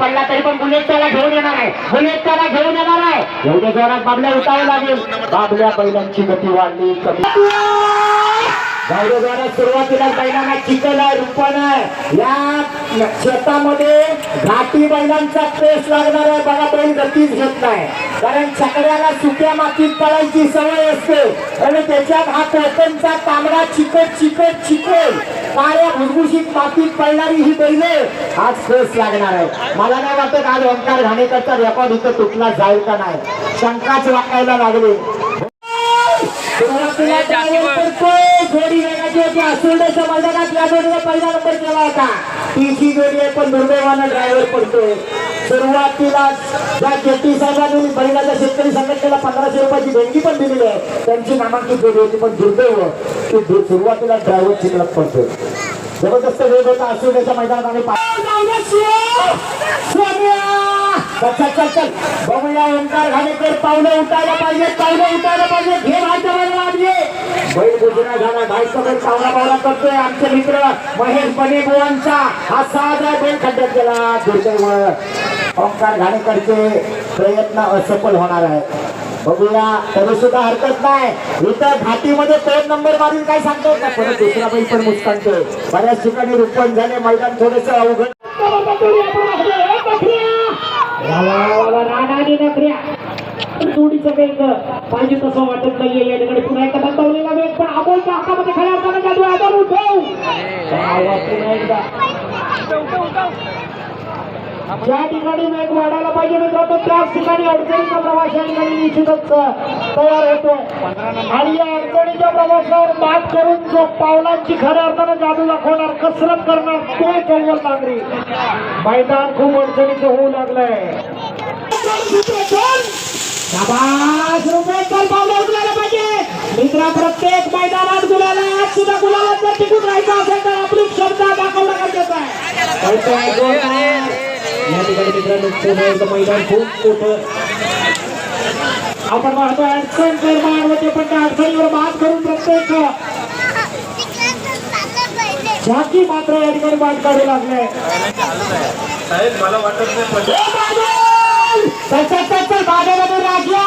पडला तरी पण बुलेट त्याला घेऊन येणार आहे. बुलेट त्याला घेऊन येणार आहे. एवढ्या जोरात बाबल्या उठावे लागेल. बाबल्या बैलांची गती वाढली. कमी गावडे सुरुवातीला बैलांना चिकल आहे रुपण. आहे या शेतामध्ये घाटी बैलांचा पेस लागणार आहे. बघा बैल गतीच घेत नाही. कारण छकड्याला सुक्या मातीत पडायची सवय असते. आणि त्याच्यात हा कोकणचा तांबडा चिकट चिकट चिकट. काळ्या भुसभुशीत मातीत पडणारी ही बैल आज पेस लागणार आहे मला नाही वाटत आज ओंकार घाणेकरचा रेकॉर्ड इथं तुटला जाईल का नाही. शंकाच वाकायला लागले. जोडी वेगाची होती आसुर्डेच्या मैदानात या जोडीने पहिला नंबर केला होता तिची जोडी आहे पण दुर्दैवानं ड्रायव्हर पडतोय सुरुवातीला ज्या जेटी साहेबांनी बैलाच्या शेतकरी संघटनेला पंधराशे रुपयाची देणगी पण दिलेली आहे त्यांची नामांकित जोडी होती पण दुर्दैव की सुरुवातीला ड्रायव्हर. चिकलत पडतोय जबरदस्त वेग होता आसुर्डेच्या मैदानात आम्ही चल चल चल चल. बघूया ओंकार घाणेकर पावलं उठायला पाहिजे पावलं उठायला पाहिजे घे भाईच्या बैलाला आधी बैल गुजरा झाला. भाईचा बैल चावला पावला करतोय आमचे मित्र महेश बने बुवांचा हा साधा बैल खड्ड्यात गेला दुर्दैव ओंकार घाणेकरचे प्रयत्न असफल होणार आहेत. बघूया तरी सुद्धा हरकत नाही. इथं घाटीमध्ये दोन नंबर मारून काय सांगतो? का परत दुसरा बैल पण मुस्कानतोय बऱ्याच ठिकाणी रुपण झाले. मैदान थोडस अवघड. वा, वा, जोडीचं वेग पाहिजे तसं वाटत नाहीये. या ठिकाणी पुन्हा एकदा बंदवलेला वेग पण अमोलच्या हातामध्ये खऱ्या अर्थानं जादू उठव पुन्हा एकदा ज्या ठिकाणी वेग वाढायला पाहिजे मित्रांनो त्याच ठिकाणी अडचणीचा प्रवास या ठिकाणी निश्चितच तयार होतो आणि या अडचणीच्या प्रवासावर मात करून जो पावलांची खऱ्या अर्थानं जादू दाखवणार कसरत करणार तो चौवल नागरी मैदान खूप अडचणीचं होऊ लागलंय. मित्रा प्रत्येक मैदानात गुलाला आज सुद्धा गुलाला जर टिकून राहायचं असेल तर आपली क्षमता दाखवणं गरजेचं आहे. या ठिकाणी मित्रांनो मैदान खूप मोठं आपण पाहतो अडचण निर्माण होते पण त्या अडचणीवर मात करून प्रत्येक झाकी मात्र या ठिकाणी मात काढू लागले. साहेब मला वाटत नाही पण चल चल चल चल बागेमध्ये राजा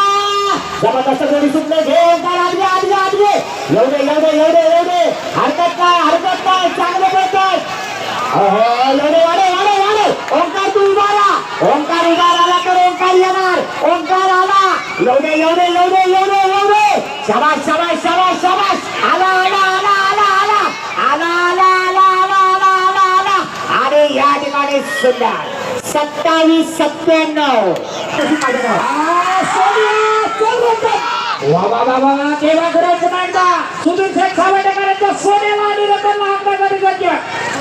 जबरदस्त जोडी सुटले. घे ओंकार आडवे आडवे आडवे एवढे एवढे एवढे एवढे हरकत नाही हरकत नाही. चांगले पडतात अहो एवढे वाढे वाढे वाढे ओंकार तू उभा ओंकार उभा राहिला तर ओंकार येणार. ओंकार एवढे एवढे एवढे एवढे एवढे शाबास शाबास शाबास शाबास आला आला आला आला आला आला आला आला आला आला आला आला आणि या ठिकाणी सुंदर सत्तावीस सत्त्याण्णव वा वा वा वा केव्हा करायचं मांडा सुधीर शेठ सावडेकरांच्या सोन्याला आणि रतनला अंगाकडे जाते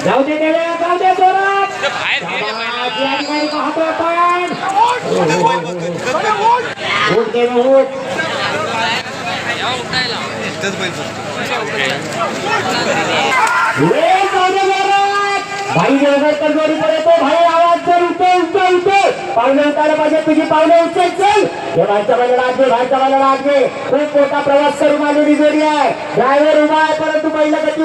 जाऊ दे देवे जाऊ दे जोरात शाबास, या ठिकाणी पाहतो आपण भाई देवगडकर जोडी पर्यंत भाई आवाज जर उठे उठे उठे पावले उठायला पाहिजे तुझी पावले उचल चल हे भाईच्या खूप मोठा प्रवास करून आलेली जोडी आहे ड्रायव्हर उभा आहे परंतु बैल कधी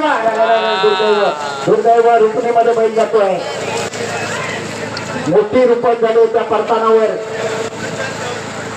दुर्दैव दुर्दैव रुपणीमध्ये बैल जातोय मोठी रूपण झाली त्या परतानावर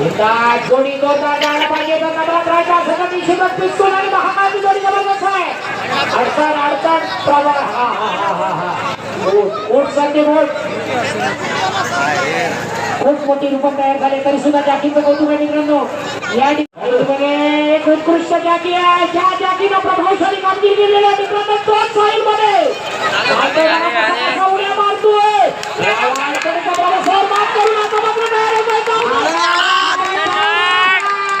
जोडी जोरदार जायला पाहिजे तर नंबरात राहायचा सगळं निश्चितच पिस्तूल आणि महाकायची जोडी जबरदस्त आहे अडचण अडचण प्रवाह हा हा हा हा हा उठ संदीप उठ खूप मोठी रूपं तयार झाले तरी सुद्धा जॅकीचं कौतुक आहे मित्रांनो या ठिकाणी एक उत्कृष्ट जॅकी आहे ज्या जॅकीनं प्रभावशाली कामगिरी केलेली आहे मित्रांनो तोच साईल मध्ये उड्या मारतोय या अडचणीच्या प्रवासावर मात करून आता मात्र तयार होतोय वा, वा, वा, वा, वा. आतापर्यंत तरी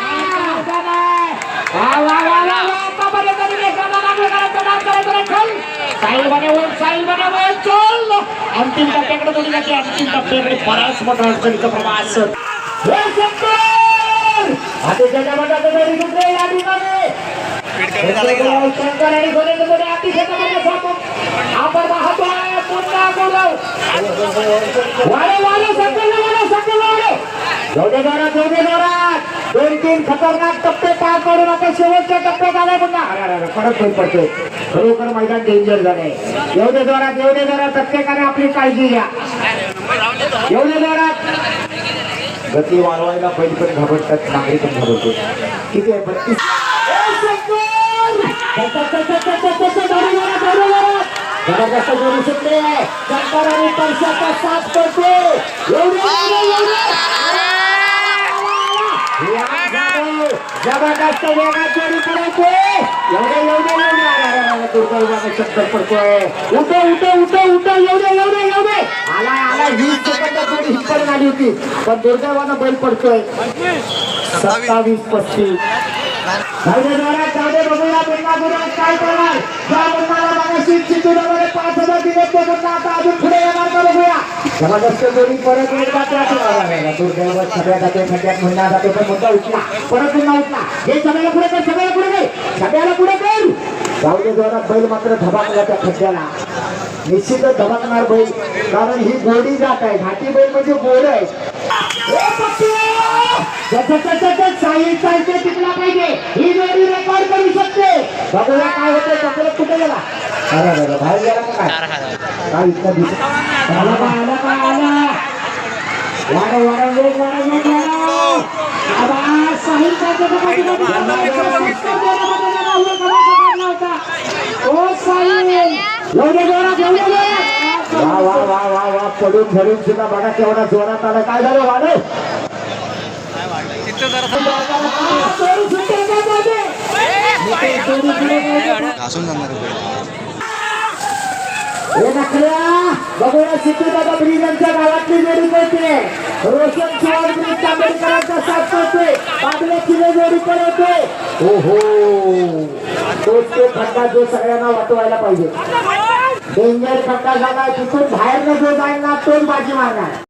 एखादा नागरिकाला डान्स करायचा नाही. चल. साईल बनेवर साईल बनेवर चल अंतिम टप्प्याकडे जोडी जाते अंतिम टप्प्याकडे बराच मोठा अडचणीचा प्रवास हे शंकर! अतिशय जबरदस्त जोडी या ठिकाणी. शंकर आणि अतिशय आपण पुन्हा वारे वारे वारे वारे जोडे जोरात जोडे जोरात दोन तीन खतरनाक टप्पे पार करून आता शेवटच्या टप्प्यात आलाय पुन्हा. अरे अरे अरे, परत होईल पडतो. खरोखर मैदान डेंजर झालंय. एवढे जोरात एवढे जोरात. प्रत्येकाने आपली काळजी घ्या. एवढे जोरात. गती वाढवायला बैल पण घाबरतात नागरी पण घाबरतो किती आहे? बत्तीस. जबरदस्त जोडी सुटली आहे. आणि परशाचा साथ करतो एवढे एवढे एवढे या जाधव, जबरदस्त वेगात जोडी पडतो एवढे एवढे एवढे. दुर्दैवाने चक्कर पडतोय. उठे उठे उठे उठे. एवढे एवढे एवढे. आला आला वीस सेकंदात जोडी हिप्पड आली होती. पण दुर्दैवानं बैल पडतोय. सत्तावीस पस्तीस. जबरदस्त जोडी परत एकदा त्या दुर्दैव सगळ्या जाते खड्ड्यात महिना जाते पण मुद्दा उठला. परत पुन्हा उठला. हे सगळ्याला पुढे कर सगळ्याला पुढे कर. सगळ्याला पुढे कर. जाऊदे जोरात बैल मात्र धबाकला त्या खड्ड्याला. निश्चितच धबाकणार बैल. कारण ही गोडी जात आहे. घाटी बैल म्हणजे गोड आहे. ए, पप्पू! जसं चालते टिकला पाहिजे ही जोडी रेकॉर्ड करू शकते बघूया काय कुठे गेला अरे बाहेर गेला का काय काय इतका दिसत आला का आला का आला वेग वेग आबा साहिल चालते का ओ साहिल एवढे जोरात एवढे जोरात वा वा वा वा वा पडून धरून सुद्धा बघा केवढा जोरात आला काय झालं वाढव घासून जाणार बघूया ब्रिज यांच्या गावातली जोडी रोशन ब्रिज साथ करतोय जोडी तोच तो खड्डा जो सगळ्यांना वाटवायला पाहिजे डेंजर खड्डा झाला तिथून बाहेरनं जो जाईल ना तोच बाजी मारणार.